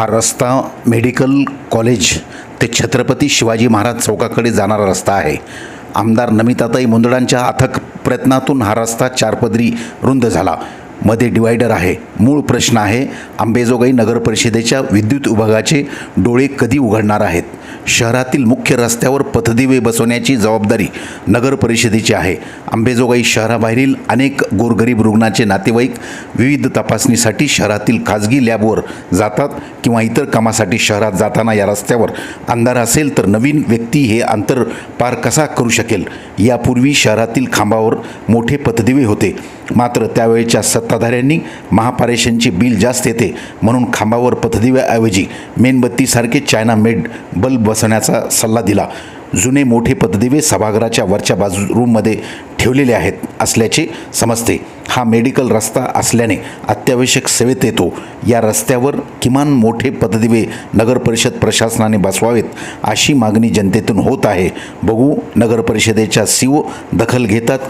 हा रस्ता medical college ते छत्रपती शिवाजी महाराज चौकाकडे जाणारा रस्ता आहे. आमदार नमिताताई मुंदडांच्या अथक प्रयत्नातून हा रस्ता चारपदरी रुंद झाला. मध्ये डिवायडर आहे. मूळ प्रश्न आहे आंबेजोगाई नगरपरिषदेच्या विद्युत विभागाचे डोळे कधी उघडणार आहेत? शहरातील मुख्य रस्त्यावर पथदिवे बसवण्याची जबाबदारी नगर परिषदेची आहे. आंबेजोगाई शहराबाहेरील अनेक गोरगरीब रुग्णाचे नातेवाईक विविध तपासणीसाठी शहरातील खाजगी लॅबवर जातात किंवा इतर कामासाठी शहरात जाताना या रस्त्यावर अंधार असेल तर नवीन व्यक्ती हे अंतर पार कसा करू शकेल? यापूर्वी शहरातील खांबावर मोठे पथदिवे होते. मात्र त्यावेळेच्या सत्ताधाऱ्यांनी महापारेषणचे बिल जास्त येते म्हणून खांबावर पथदिव्याऐवजी मेणबत्तीसारखे चायना मेड बल्ब बसवण्याचा सल्ला दिला. जुने मोठे पददिवे सभागृहाच्या वरच्या बाजू रूममध्ये ठेवलेले आहेत असल्याचे समजते. हा मेडिकल रस्ता असल्याने अत्यावश्यक सेवेत येतो. या रस्त्यावर किमान मोठे पददिवे नगरपरिषद प्रशासनाने बसवावेत अशी मागणी जनतेतून होत आहे. बघू नगरपरिषदेच्या सीओ दखल घेतात की